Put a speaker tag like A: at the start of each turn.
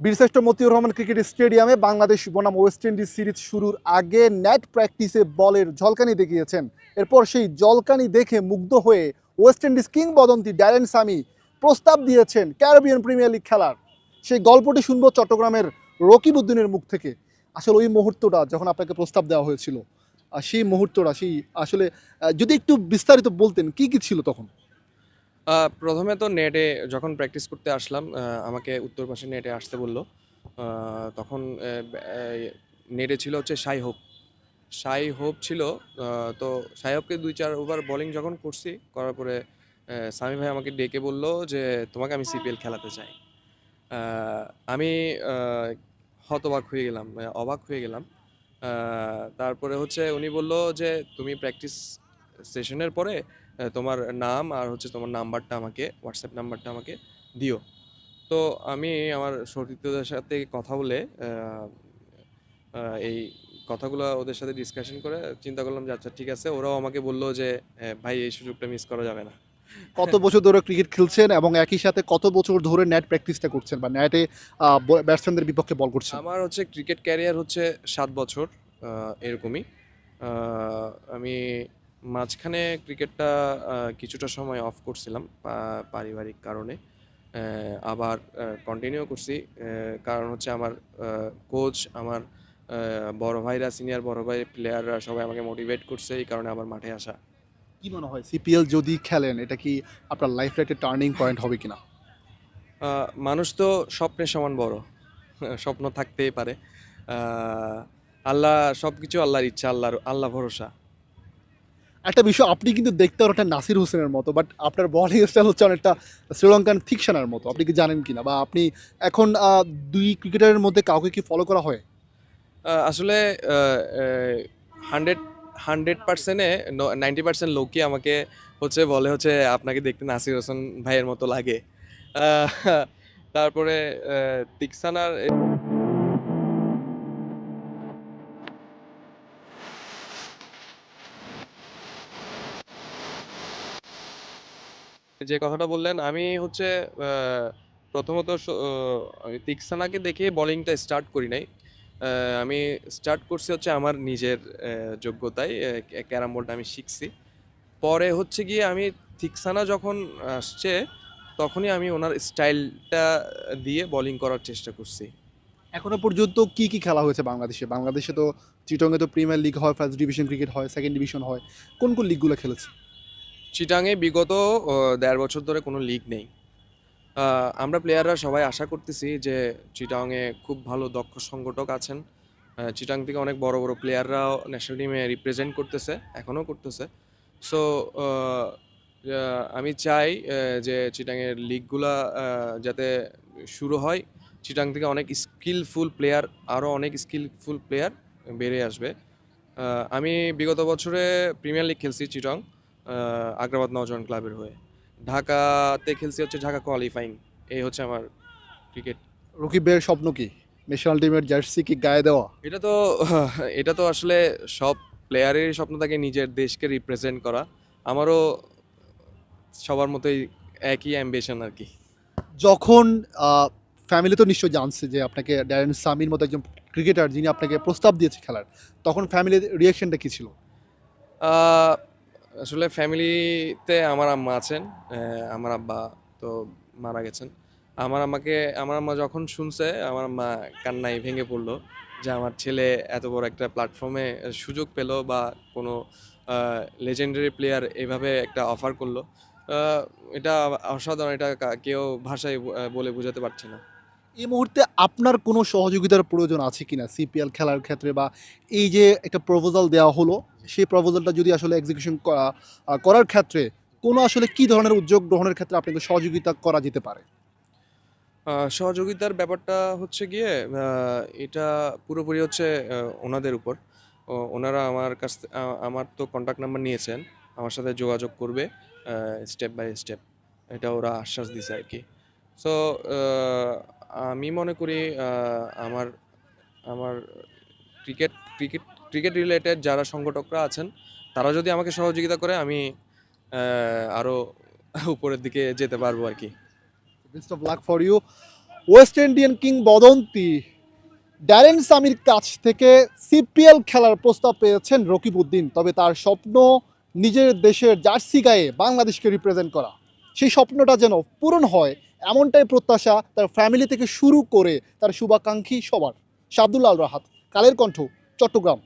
A: বীরশ্রেষ্ঠ মতিউর রহমান ক্রিকেট স্টেডিয়ামে বাংলাদেশ বনাম ওয়েস্ট ইন্ডিজ সিরিজ শুরুর আগে নেট প্র্যাকটিসে বলের ঝলকানি দেখিয়েছেন। এরপর সেই জলকানি দেখে মুগ্ধ হয়ে ওয়েস্ট ইন্ডিজ কিংবদন্তি ড্যারেন সামি প্রস্তাব দিয়েছেন ক্যারিবিয়ান প্রিমিয়ার লিগ খেলার। সেই গল্পটি শুনব চট্টগ্রামের রকিব উদ্দিনের মুখ থেকে। আসলে ওই মুহূর্তটা যখন আপনাকে প্রস্তাব দেওয়া হয়েছিল সেই মুহূর্তটা, সেই আসলে যদি একটু বিস্তারিত বলতেন, কি কি ছিল তখন?
B: প্রথমে তো নেটে যখন প্র্যাকটিস করতে আসলাম আমাকে উত্তর পাশে নেটে আসতে বলল। তখন নেটে ছিল হচ্ছে সাই হোপ সাই হোপ ছিল তো সাই হোপকে দুই চার ওভার বোলিং যখন করছি, করার পরে সামি ভাই আমাকে ডেকে বলল যে, তোমাকে আমি সিপিএল খেলাতে চাই। আমি হতবাক হয়ে গেলাম মানে অবাক হয়ে গেলাম। তারপরে হচ্ছে উনি বলল যে, তুমি প্র্যাকটিস সেশনের পরে তোমার নাম আর হচ্ছে তোমার নাম্বারটা আমাকে হোয়াটসঅ্যাপ নাম্বারটা আমাকে দিও। তো আমি আমার সতীর্থদের সাথে কথা বলে এই কথাগুলো ওদের সাথে ডিসকাশন করে চিন্তা করলাম যে আচ্ছা ঠিক আছে। ওরাও আমাকে বলল যে "হ্যাঁ, ভাই এই সুযোগটা মিস করা যাবে না।
A: কত বছর ধরে ক্রিকেট খেলছেন এবং একই সাথে কত বছর ধরে নেট প্র্যাকটিসটা করছেন? বা নেটে ব্যাটসম্যানদের বিপক্ষে বল করছেন?
B: আমার হচ্ছে ক্রিকেট ক্যারিয়ার হচ্ছে সাত বছর এরকমই। আমি মাঝখানে ক্রিকেটটা কিছুটা সময় অফ করছিলাম পারিবারিক কারণে। আবার কন্টিনিউ করছি কারণ হচ্ছে আমার কোচ আমার বড় ভাইরা সিনিয়র বড় ভাই প্লেয়াররা সবাই আমাকে মোটিভেট করছে এই কারণে আবার মাঠে আসা।
A: কি মনে হয় সিপিএল যদি খেলেন এটা কি আপনার লাইফ একটা টার্নিং পয়েন্ট হবে কিনা?
B: মানুষ তো স্বপ্নের সমান বড়। স্বপ্ন থাকতেই পারে। আল্লাহ সব কিছু আল্লাহর ইচ্ছা আল্লাহর আল্লাহ ভরসা।
A: একটা বিষয়, আপনি কিন্তু দেখতে অনেকটা নাসির হোসেনের মতো বাট আপনার বলিং স্টাইল হচ্ছে অনেকটা শ্রীলঙ্কান থিকশনের মতো। আপনি কি জানেন কিনা? বা আপনি এখন দুই ক্রিকেটারের মধ্যে কাউকে কি ফলো করা হয়?
B: আসলে হান্ড্রেড হান্ড্রেড পার্সেন্টে নাইনটি পার্সেন্ট লোকই আমাকে হচ্ছে বলে হচ্ছে, আপনাকে দেখতে নাসির হোসেন ভাইয়ের মতো লাগে। তারপরে তিকসানার যে কথাটা বললেন, আমি হচ্ছে প্রথমত স- তিকসানাকে দেখে বোলিংটা স্টার্ট করি নাই। আমি স্টার্ট করছি হচ্ছে আমার নিজের যোগ্যতায় ক্যারাম বোর্ডটা আমি শিখছি। পরে হচ্ছে গিয়ে আমি থিকসানা যখন আসছে, তখনই আমি ওনার স্টাইলটা দিয়ে বোলিং করার চেষ্টা করছি।
A: এখনও পর্যন্ত কি কি খেলা হয়েছে বাংলাদেশে? বাংলাদেশে তো চিটংয়ে তো প্রিমিয়ার লিগ হয় ফার্স্ট ডিভিশন ক্রিকেট হয় সেকেন্ড ডিভিশন হয়। কোন কোন লিগগুলো খেলেছে?
B: চিটাংয়ে বিগত দেড় বছর ধরে কোনো লিগ নেই। আমরা প্লেয়াররা সবাই আশা করতেছি যে চিটাংয়ে খুব ভালো, দক্ষ সংগঠক আছেন। চিটাং থেকে অনেক বড় বড় প্লেয়াররাও ন্যাশনাল টিমে রিপ্রেজেন্ট করতেছে, এখনও করতেছে। সো আমি চাই যে চিটাংয়ের লিগগুলা যাতে শুরু হয়। চিটাং থেকে অনেক স্কিলফুল প্লেয়ার আরও অনেক স্কিলফুল প্লেয়ার বেড়ে আসবে। আমি বিগত বছরে প্রিমিয়ার লিগ খেলছি চিটং আগ্রাবাদ নওজোয়ান ক্লাবের হয়ে। ঢাকাতে খেলছি হচ্ছে ঢাকা কোয়ালিফাইং এই হচ্ছে আমার ক্রিকেট
A: রকিবের স্বপ্ন কি? ন্যাশনাল টিমের জার্সি কি গায়ে দেওয়া?
B: এটা তো এটা তো আসলে সব প্লেয়ারেরই স্বপ্ন থাকে নিজের দেশকে রিপ্রেজেন্ট করা। আমারও সবার মতোই একই অ্যাম্বিশন আর কি।
A: যখন ফ্যামিলি তো নিশ্চয়ই জানছে যে আপনাকে ড্যারেন সামির মতো একজন ক্রিকেটার যিনি আপনাকে প্রস্তাব দিয়েছে খেলার তখন ফ্যামিলির রিয়াকশনটা কী ছিল?
B: আসলে ফ্যামিলিতে আমার আম্মা আছেন আমার আব্বা তো মারা গেছেন। আমার আমাকে আমার আম্মা যখন শুনছে, আমার আম্মা কান্নায় ভেঙে পড়ল যে আমার ছেলে এত বড় একটা প্ল্যাটফর্মে সুযোগ পেল বা কোনো লেজেন্ডারি প্লেয়ার এভাবে একটা অফার করল। এটা অসাধারণ, এটা কেউ ভাষায় বলে বোঝাতে পারছে না।
A: এই মুহূর্তে আপনার কোনো সহযোগিতার প্রয়োজন আছে কি না সিপিএল খেলার ক্ষেত্রে বা এই যে একটা প্রপোজাল দেওয়া হলো, সেই প্রপোজালটা যদি আসলে এক্সিকিউশন করার ক্ষেত্রে কোনো আসলে কি ধরনের উদ্যোগ গ্রহণের ক্ষেত্রে আপনাকে সহযোগিতা করা যেতে পারে?
B: সহযোগিতার ব্যাপারটা হচ্ছে গিয়ে এটা পুরোপুরি হচ্ছে ওনাদের উপর। ওনারা আমার কাছ আমার তো কন্ট্যাক্ট নাম্বার নিয়েছেন, আমার সাথে যোগাযোগ করবে স্টেপ বাই স্টেপ এটা ওরা আশ্বাস দিছে আর কি। সো আমি মনে করি আমার আমার ক্রিকেট ক্রিকেট ক্রিকেট রিলেটেড যারা সংগঠকরা আছেন, তারা যদি আমাকে সহযোগিতা করে, আমি আরও উপরের দিকে যেতে পারব আর কি।
A: Best of luck for you West Indian কিংবদন্তি ড্যারেন সামির কাছ থেকে সিপিএল খেলার প্রস্তাব পেয়েছেন রকিবউদ্দিন, তবে তার স্বপ্ন নিজের দেশের জার্সি গায়ে বাংলাদেশকে রিপ্রেজেন্ট করা। সেই স্বপ্নটা যেন পূরণ হয়, এমনটাই প্রত্যাশা তার ফ্যামিলি থেকে শুরু করে তার শুভাকাঙ্ক্ষী সবার। শাবদুল্লাহ আল রাহাত, কালের কণ্ঠ, চট্টগ্রাম।